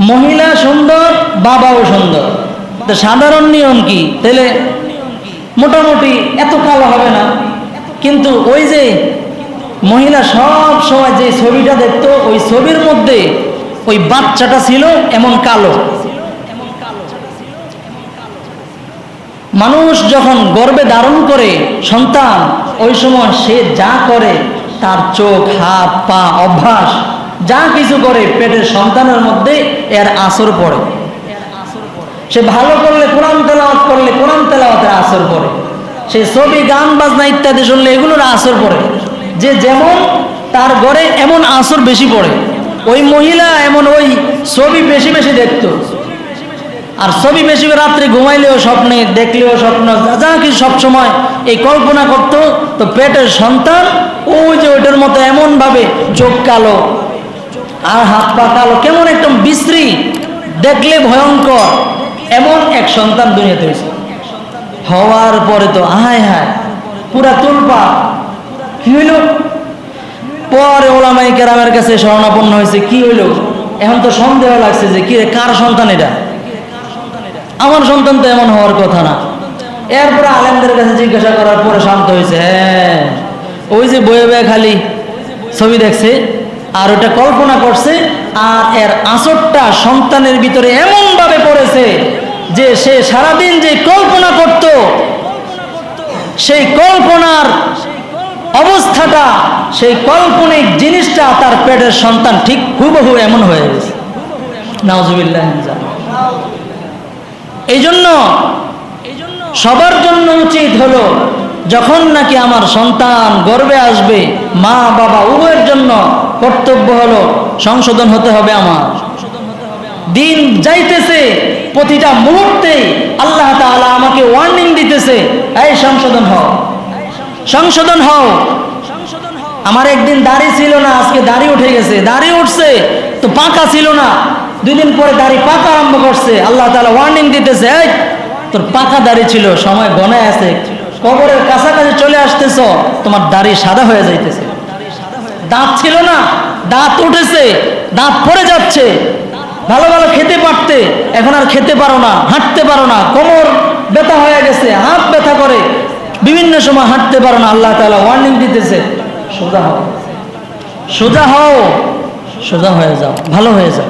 মহিলা সুন্দর, বাবাও সুন্দর। তো সাধারণ নিয়ম কি? তাহলে মোটামুটি এত কালো হবে না। কিন্তু ওই যে মহিলা সব সময় যে ছবিটা দেখতো, ওই ছবির মধ্যে ওই বাচ্চাটা ছিল এমন কালো। মানুষ যখন গর্বে ধারণ করে, সন্তান, ওই সময় সে যা করে, তার চোখ, হাত, পা, অভ্যাস যা কিছু করে পেটের সন্তানের মধ্যে এর আসর পড়ে। সে ভালো করলে কোরআন তেলাওয়াত করলে কোরআন তেলাওয়াতের আসর পড়ে। সে ছবি, গান, বাজনা ইত্যাদি শুনলে এগুলোর আসর পড়ে। যে যেমন তার ঘরে এমন আসর বেশি পড়ে। ওই মহিলা এমন ওই ছবি বেশি বেশি দেখতো। আর ছবি বেশি রাত্রে ঘুমাইলেও স্বপ্নে, দেখলেও স্বপ্ন, যা কিছু সবসময় এই কল্পনা করত, তো পেটের সন্তান ওই যে ওইটার মতো এমনভাবে চোখ কালো আর হাত পা কালো কেমন একদম বিশ্রী দেখলে ভয়ঙ্কর এমন এক সন্তান দুনিয়াতে হয়েছে। হওয়ার পরে তো হায় হায় পুরা তুলপা। কি হইল? পরে ওলামাই কেরামের কাছে শরণাপন্ন হয়েছে কি হইল? এখন তো সন্দেহ লাগছে যে কি রে, কার সন্তান এটা? আমার সন্তান তো এমন হওয়ার কথা না। এরপরে আলেমদের কাছে জিজ্ঞাসা করার পরে শান্ত হয়েছে হ্যাঁ ওই যে বয়ে বয়ে খালি ছবি দেখছে আর ওটা কল্পনা করছে, আর এর আসরটা সন্তানের ভিতরে এমনভাবে পড়েছে যে সে সারাদিন যে কল্পনা করত, সেই কল্পনার অবস্থাটা, সেই কাল্পনিক জিনিসটা তার পেটের সন্তান ঠিক হুবহু এমন হয়ে গেছে। নাউজুবিল্লাহ এই জন্য সবার জন্য উচিত হলো, যখন নাকি আমার সন্তান গর্বে আসবে মা বাবা উভয়ের জন্য কর্তব্য হলো সংশোধন হতে হবে আমার। দিন যাইতেছে, প্রতিটা মুহূর্তে আল্লাহ তাআলা আমাকে ওয়ার্নিং দিতেছে, এই সংশোধন হও সংশোধন হও। আমার একদিন দাড়ি ছিল না, আজকে দাড়ি উঠে গেছে, দাড়ি উঠছে, তো পাকা ছিল না। দুই দিন পরে দাড়ি পাকা আরম্ভ করছে, আল্লাহ তাআলা ওয়ার্নিং দিতেছে, এই, তোর পাকা দাড়ি ছিল, সময় গনায় আছে, কবরের কাছাকাছি চলে আসতেছ, তোমার দাড়ি সাদা হয়ে যাইতেছে। দাঁত ছিল না, দাঁত উঠেছে, দাঁত পড়ে যাচ্ছে। ভালো ভালো খেতে পারতে, এখন আর খেতে পারো না, হাঁটতে পারো না, কোমর ব্যথা হয়ে গেছে, হাত ব্যথা করে। বিভিন্ন সময় হাঁটতে পারো না, আল্লাহ তালা ওয়ার্নিং দিতেছে, সোজা হও। সোজা হও, সোজা হয়ে যাও, ভালো হয়ে যাও।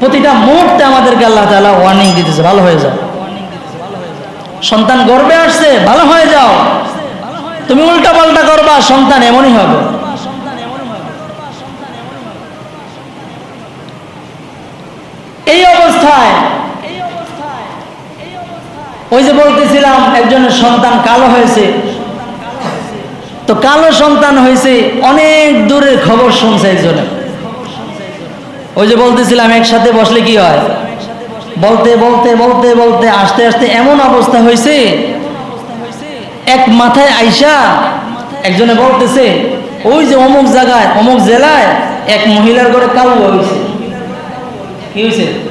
প্রতিটা মুহূর্তে আমাদেরকে আল্লাহ তালা ওয়ার্নিং দিতেছে, ভালো হয়ে যাও। সন্তান গর্বে আসছে, ভালো হয়ে যাও। তুমি উল্টা পাল্টা করবা, সন্তান এমনই হবে এই ওই যে বলতেছিলাম, একজনের সন্তান কালো হয়েছে। তো কালো সন্তান হয়েছে, অনেক দূরের খবর শুনছে একজনে। ওই যে বলতেছিলাম, একসাথে বসলে কি হয়? বলতে বলতে বলতে বলতে, আস্তে আস্তে এমন অবস্থা হয়েছে, এক মাথায় আইসা একজনে বলতেছে, ওই যে অমুক জায়গায়, অমুক জেলায় এক মহিলার ঘরে কাউ হয়েছে। কি হয়েছে?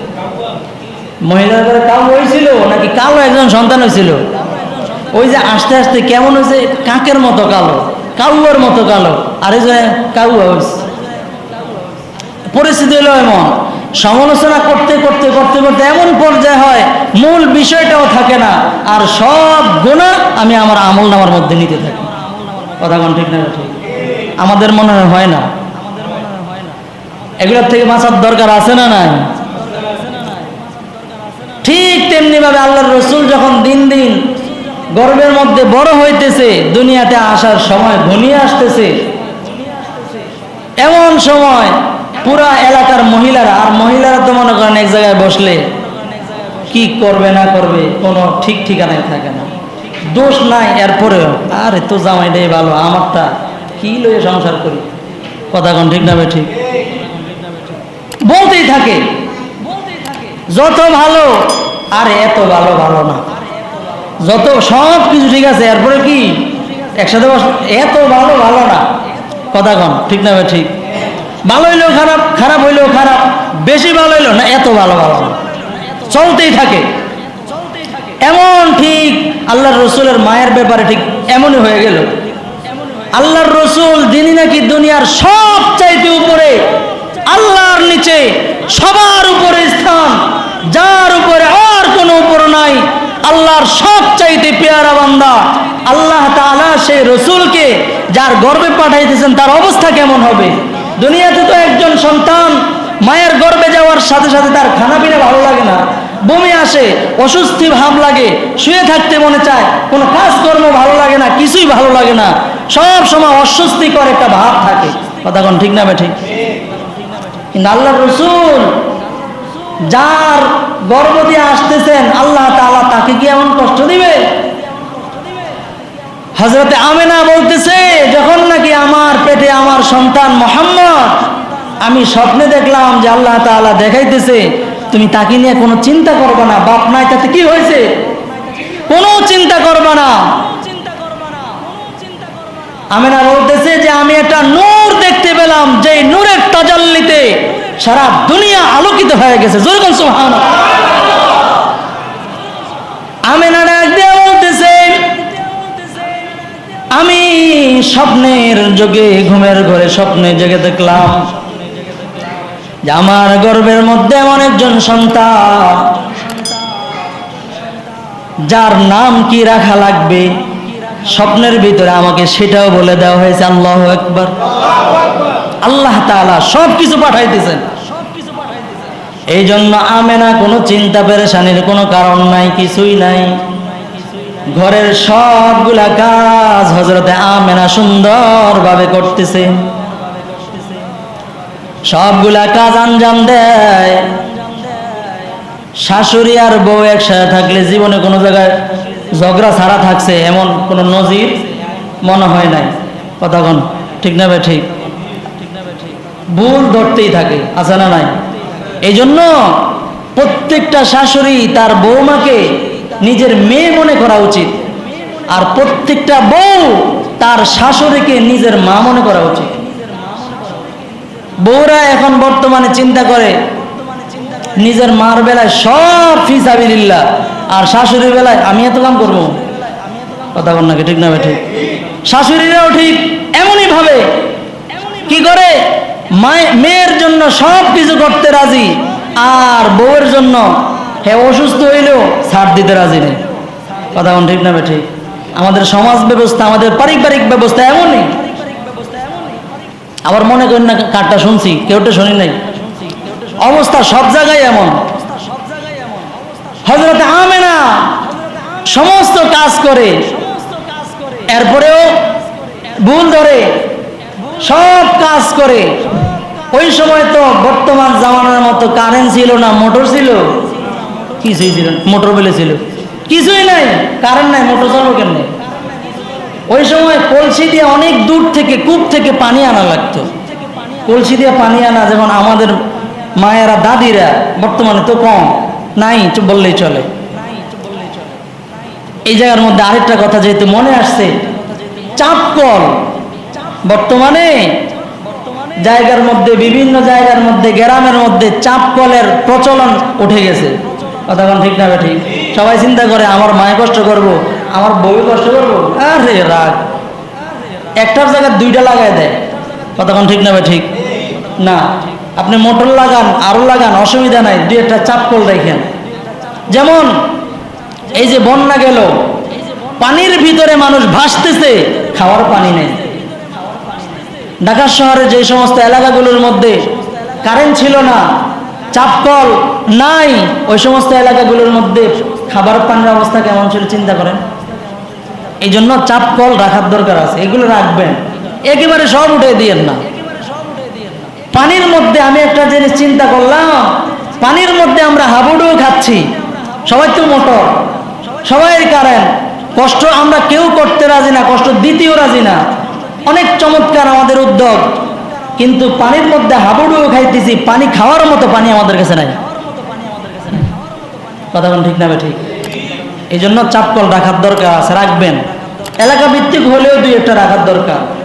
মহিলার ঘরে হয়েছিল নাকি কালো একজন সন্তান হয়েছিল? ওই যে আস্তে আস্তে কেমন হয়েছে? কাকের মতো কালো কাউয়ের মতো কালো। আর এই যে কাউ হয়েছে। পরিস্থিতি হলো এমন। সমালোচনা করতে করতে করতে করতে এমন পর্যায়ে হয়, মূল বিষয়টাও থাকে না। আর সব গুণা আমি আমার আমল নামার মধ্যে নিতে থাকি। কথা কোন ঠিক না ঠিক? আমাদের মনে হয় না। এগুলোর থেকে বাঁচার দরকার আছে না নাই? ঠিক তেমনি ভাবে আল্লাহর রসুল যখন দিন দিন গর্বের মধ্যে বড় হইতেছে, দুনিয়াতে আসার সময় ঘনিয়ে আসতেছে। এমন সময় পুরা এলাকার মহিলারা, আর মহিলারা তো মনে করেন এক জায়গায় বসলে কি করবে না করবে, কোনো ঠিক ঠিকানায় থাকে না। দোষ নাই, এরপরেও, আরে তো জামাইটাই ভালো, আমারটা কি লয়ে সংসার করি? কথা কোন ঠিক না ঠিক? বলতেই থাকে। যত ভালো আরে এত ভালো ভালো না। যত সব কিছু ঠিক আছে, এরপরে কি? একসাথে এত ভালো ভালো না। কথা কন, ঠিক না ঠিক? ভালো হইলেও খারাপ খারাপ হইলেও খারাপ, বেশি ভালো হইলেও না, এত ভালো ভালো চলতেই থাকে। এমন ঠিক আল্লাহর রসুলের মায়ের ব্যাপারে ঠিক এমনই হয়ে গেল। আল্লাহর রসুল যিনি নাকি দুনিয়ার সব চাইতে উপরে, আল্লাহর নিচে সবার উপরে স্থান নাই, আল্লাহর সব চাইতে পেয়ারা বান্দা। আল্লাহ তালা সেই রসুলকে যার গর্বে পাঠাইতেছেন, তার অবস্থা কেমন হবে? দুনিয়াতে তো একজন সন্তান মায়ের গর্বে যাওয়ার সাথে সাথে তার খানা পিনা ভালো লাগে না। বমি আসে অসুস্থি ভাব লাগে, শুয়ে থাকতে মনে চায়, কোনো কাজকর্ম ভালো লাগে না, কিছুই ভালো লাগে না। সব সময় অস্বস্তিকর একটা ভাব থাকে। কথা কোন ঠিক না ঠিক? কিন্তু আল্লাহ রসুল যার গর্ব দিয়ে আসতেছেন, আল্লাহ তাআলা তাকে কি এমন কষ্ট দিবে? হজরতে আমেনা বলতেছে, যখন নাকি আমার পেটে আমার সন্তান মোহাম্মদ, আমি স্বপ্নে দেখলাম যে আল্লাহ তাআলা দেখাইতেছে, তুমি তাকে নিয়ে কোনো চিন্তা করবে না। বাপ নাই, তাতে কি হয়েছে? কোনো চিন্তা করবে না। আমেনা বলতেছে যে, আমি একটা নূর দেখতে পেলাম যে নূরের তাজাল্লিতে সারা দুনিয়া আলোকিত হয়ে গেছে। দিয়ে বলতেছে, আমি স্বপ্নের যোগে ঘুমের ঘরে স্বপ্নে জেগে দেখলাম যে আমার গর্বের মধ্যে এমন একজন সন্তান, যার নাম কি রাখা লাগবে? স্বপ্নের ভিতরে আমাকে সেটাও বলে দেওয়া হয়েছে, আল্লাহ একবার আল্লাহ তাআলা সব কিছু পাঠাইতেছেন। এই জন্য আমেনা কোনো চিন্তা পেরেশানির কোনো কারণ নাই, কিছুই নাই। ঘরের সবগুলা কাজ হজরতে আমেনা সুন্দরভাবে করতেছে। সবগুলা কাজ আঞ্জাম দেয়। শাশুড়ি আর বউ একসাথে থাকলে জীবনে কোনো জায়গায় ঝগড়া ছাড়া থাকছে, এমন কোনো নজির মনে হয় নাই। কথাক্ষণ ঠিক না ভাই ঠিক? ভুল ধরতেই থাকে, আছে না নাই? এই জন্য প্রত্যেকটা শাশুড়ি তার বৌমাকে নিজের মেয়ে মনে করা উচিত। আর প্রত্যেকটা বউ তার শাশুড়িকে নিজের মা মনে করা উচিত। বউরা এখন বর্তমানে চিন্তা করে, নিজের মার বেলায় সব ফিসাবিল্লা আর শাশুড়ির বেলায় আমি এত কাম করব? কথা বল নাকি, ঠিক না ঠিক? শাশুড়িরাও ঠিক, এমনই ভাবে। কি করে? মেয়ের জন্য সব কিছু করতে রাজি, আর বউয়ের জন্য হে অসুস্থ হইলেও ছাড় দিতে রাজি নেই। কথা বল ঠিক না ঠিক আমাদের সমাজ ব্যবস্থা, আমাদের পারিবারিক ব্যবস্থা এমনই। আবার মনে করেন না, কারটা শুনছি, কেউটা শুনি নাই? অবস্থা সব জায়গায় এমন। হজরত আমেনা সমস্ত কাজ করে, এরপরেও ভুল ধরে, সব কাজ করে ওই সময় তো বর্তমান জামানার মতো কারেন্ট ছিল না মোটর ছিল। কিছুই ছিল? মোটর বলে ছিল। কিছুই নাই কারেন্ট নাই মোটর চালবো কেন ওই সময় কলসি দিয়ে অনেক দূর থেকে, কূপ থেকে পানি আনা লাগতো। কলসি দিয়ে পানি আনা, যেমন আমাদের মায়েরা, দাদিরা, বর্তমানে তো কম, নাই বললেই চলে। এই জায়গার মধ্যে আরেকটা কথা যেহেতু মনে আসছে চাপ কল বর্তমানে জায়গার মধ্যে, বিভিন্ন জায়গার মধ্যে, গ্রামের মধ্যে চাপ কলের প্রচলন উঠে গেছে। কথা ঠিক না ঠিক? সবাই চিন্তা করে, আমার মায়ে কষ্ট করব, আমার বউ কষ্ট করব? আরে রাগ। একটার জায়গায় দুইটা লাগাই দেয়। কথা ঠিক না ঠিক? না, আপনি মোটর লাগান, আরও লাগান, অসুবিধা নাই, দুই একটা চাপ কল রাখেন। যেমন, এই যে বন্যা গেল, পানির ভিতরে মানুষ ভাসতেছে, খাওয়ার পানি নেই। ঢাকা শহরে যে সমস্ত এলাকাগুলোর মধ্যে কারেন্ট ছিল না চাপকল নাই, ওই সমস্ত এলাকাগুলোর মধ্যে খাবার পানির অবস্থা কেমন ছিল চিন্তা করেন? এই জন্য চাপকল রাখার দরকার আছে, এগুলো রাখবেন। একেবারে সব উঠে দিয়েন না। পানির মধ্যে আমি একটা জিনিস চিন্তা করলাম, পানির মধ্যে আমরা হাবুডুও খাচ্ছি, সবাই তো মোটর, সবাই কারেন্ট কষ্ট আমরা কেউ করতে রাজি না, কষ্ট দিতেও রাজি না। অনেক চমৎকার আমাদের উদ্যোগ। কিন্তু পানির মধ্যে হাবুডুও খাইতেছি, পানি খাওয়ার মতো পানি আমাদের কাছে নাই। কথা ঠিক না ঠিক। এই জন্য চাপকল রাখার দরকার আছে, রাখবেন। এলাকা ভিত্তিক হলেও দুই একটা রাখার দরকার।